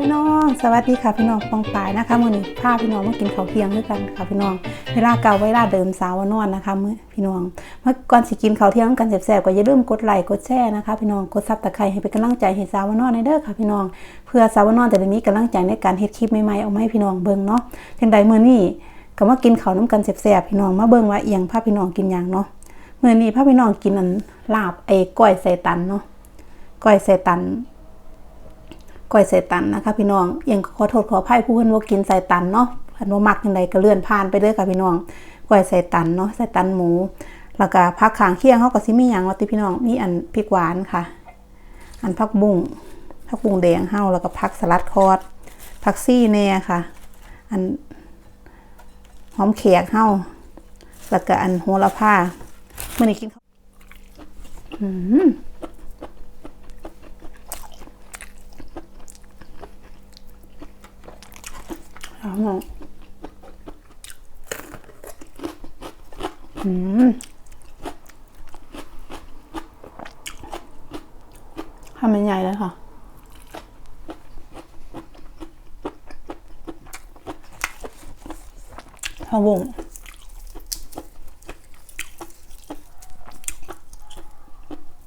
พี่น้อง สวัสดีค่ะพี่น้องปองปายนะคะมื้อนี้พาพี่น้องมากินข้าวเที่ยงด้วยกันค่ะพี่น้อง เวลาเก่าเวลาเดิมสาวนอนนะคะมื้อพี่น้อง เมื่อก่อนสิกินข้าวเที่ยงกันแซ่บๆก็อย่าลืมกดไลค์กดแชร์นะคะพี่น้อง กดซับตะไคร้ให้เป็นกำลังใจให้สาวนอนในเด้อค่ะพี่น้อง เพื่อสาวนอนจะได้มีกำลังใจในการเฮ็ดคลิปใหม่ๆออกมาให้พี่น้องเบิ่งเนาะจังใดมื้อนี้ก็มากินข้าวน้ำกันแซ่บๆพี่น้องมาเบิ่งว่าเอียงพาพี่น้องกินหยังเนาะมื้อนี้พาพี่น้องกินอันลาบไอ้ก้อยใส่ตันเนาะก้อยใส่ตัน ก้อยใส่ตันนะคะ พี่น้องยังขอโทษขออภัยผู้เพิ่นว่ากินใส่ตันเนาะเพิ่นว่ามักจังไดก็เลื่อนผ่านไปเลยค่ะพี่น้องก้อยใส่ตันเนาะใส่ตันหมู แล้วก็ผักขางเคียงเฮาก็สิมีหยังว่าติพี่น้องมีอันพริกหวานค่ะ อันผักบุ้งผักบุ้งแดงเฮาแล้วก็ผักสลัดคอดผักซี่แน่ค่ะ อันหอมแขกเฮาแล้วก็อันโหระพามื้อนี้กินข้าว อร่อยอืมทำเป็นใหญ่เลยค่ะข้าวง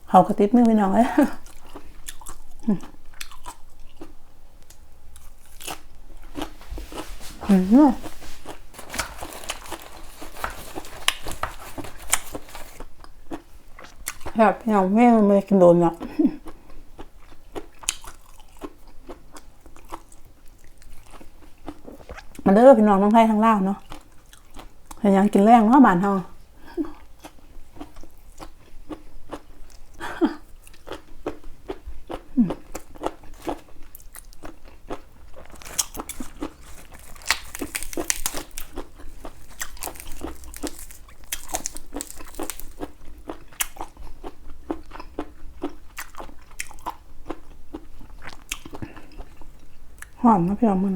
เขากระติดมือไปหน่อย อืม แบบอย่างแม่มันไม่กินโดนอะมันเด้อพี่น้องต้องไทยทั้งลาวเนาะเห็นยังกินแรงเนาะบ้านเฮา หอมนะพี่น้องมัน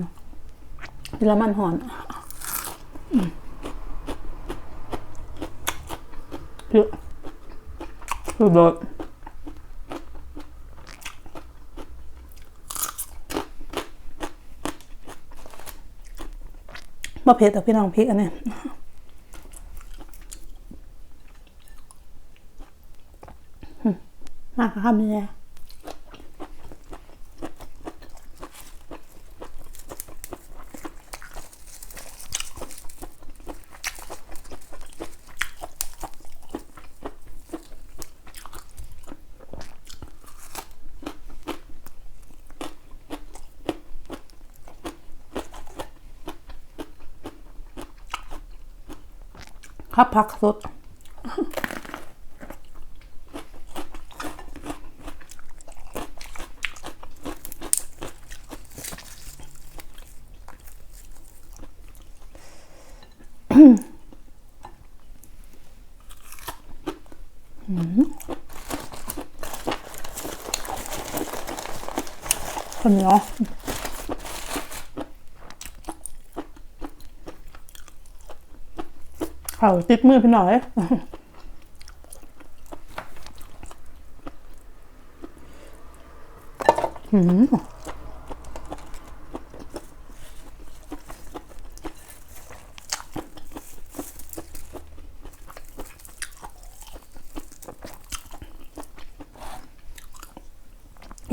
เวลามันหอนอืมเยอะสุดยอดมาเผ็ดแต่พี่น้องพริกอันนี้มากค่ะไม่แย่ ครับผักสด คนเหนียวเขาติดมือพี่หน่อยหืม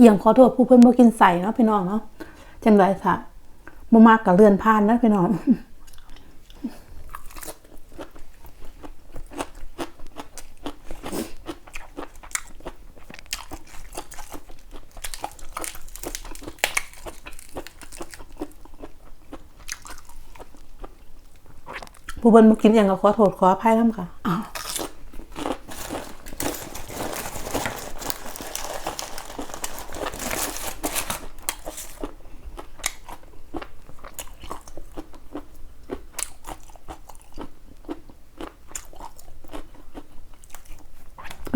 อย่างขอโทษผู้เพื่อนบ่กินใส่เนาะพี่น้องเนาะจังไรค่ะบ่มากกับเรือนพานนะพี่น้อง ผู้เบิ้นมากินอย่างก็ขอโทษขออภัยน้ำค่ะอ้าว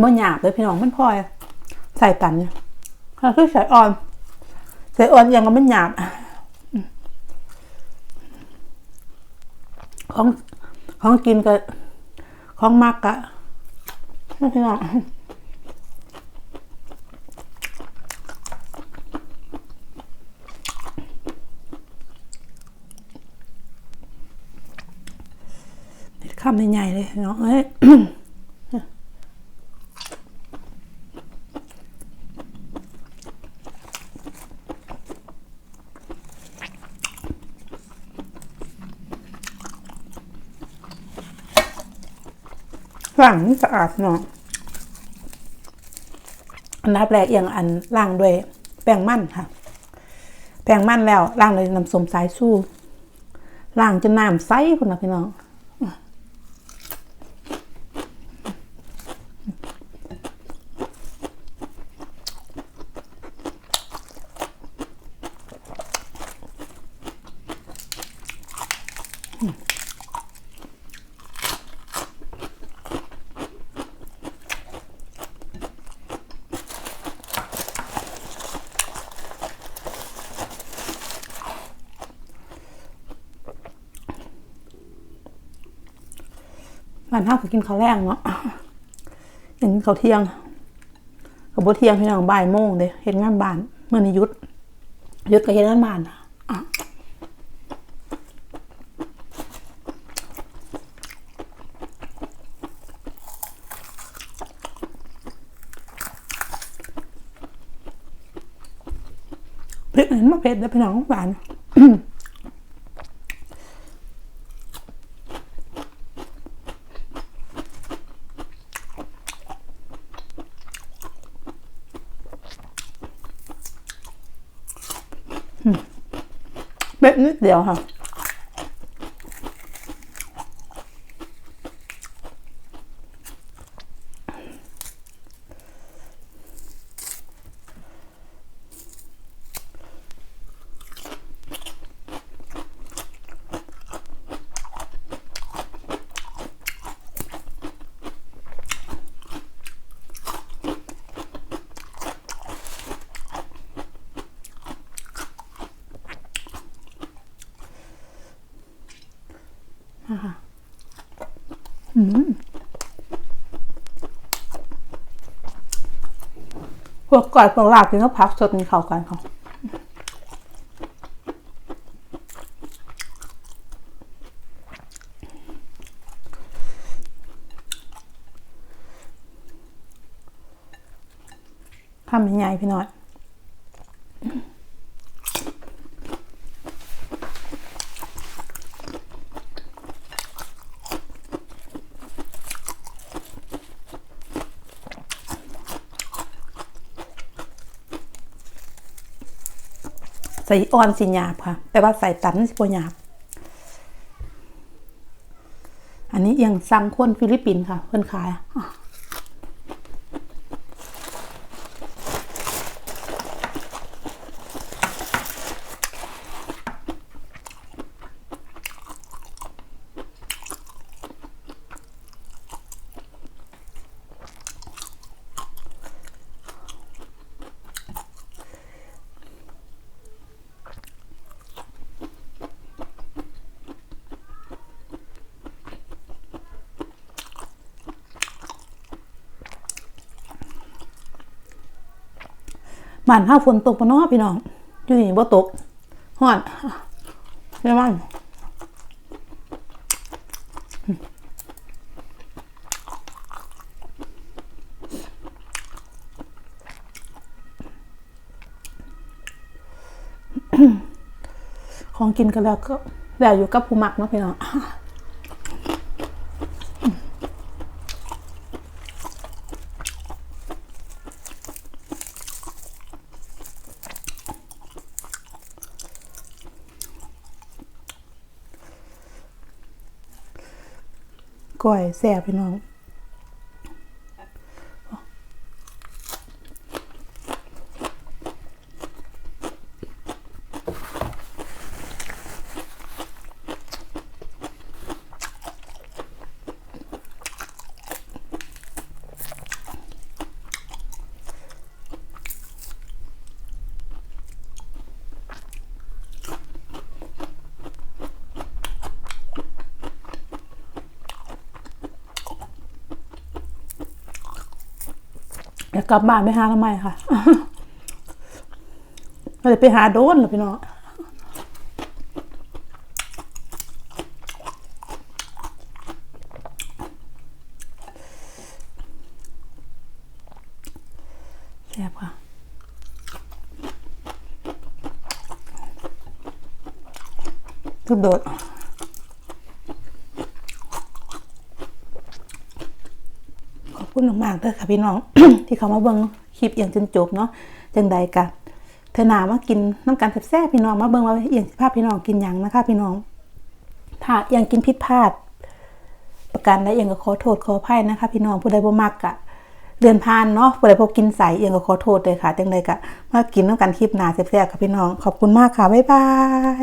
บ่หยาบเลยพี่น้องมันพลอย ใส่ตันเนี่ยค่ะคือใส่อ่อน ใส่อ่อนอย่างก็มันหยาบ ของกินก็ของมักกะพี่น้องคำใหญ่เลยเนาะเอ้ย ล้างนี่สะอาดเนาะอันดับแรกอย่างอันล้างด้วยแป้งมันค่ะ แป้งมันแล้วล้างด้วยน้ำส้มสายสู้ล้างจนน้ำใสคุณนะพี่น้อง บ้านเฮาก็กินข้าวแรงเนาะเห็นข้าวเที่ยงกับบ่เที่ยงพี่น้องบ่ายโมงเด้เฮ็ดงานบ้านเมื่อนี้ยุดยุดก็เฮ็ดงานบ้านอะพริกเห็นมาเผ็ดเด้อพี่น้องหวาน เม็ดนิดเดียวค่ะ พวกกอยพวกลาบกินก็พักสดมีเข้ากันค่ะทำยังไงพี่น้อย ใส่อ่อนสีหยาบค่ะแต่ว่าใส่ตันสิบหยาบ อันนี้ยังสั่งคนฟิลิปปินส์ค่ะเพื่อนขาย บ้านห้าฝนตกปะเนาะพี่น้อง อยู่นี่บ่ตกฮ้อนไม่ว่างของกินกันแล้วก็แล้วอยู่กับผู้มักเนาะพี่น้อง ก้อยแซ่บพี่น้อง อยากกลับบ้านไปหาทำไมค่ะก็เลยไปหาโดนหรอพี่น้องแซ่บค่ะคือโดด คุณมากๆเลยค่ะพี่น้อง ที่เขามาเบิ่งคลิปอย่างจนจบเนาะจังใดกะเธอหนามากินน้ำกันแซ่บพี่น้องมาเบิ่งว่าอย่างสภาพพี่น้องกินยังนะคะ พี่น้อง ถ้าอย่างกินผิดพลาด ประกันและอย่างก็ขอโทษขออภัยนะคะ พี่น้องผู้ใดบ่มักกะเดือนผ่านเนาะผู้ใดพอกินใสเอย่างก็ขอโทษเลยค่ะจังใดกะมากินน้ำกันคลิปหนาแซ่บๆค่ะพี่น้องขอบคุณมากค่ะบ๊ายบาย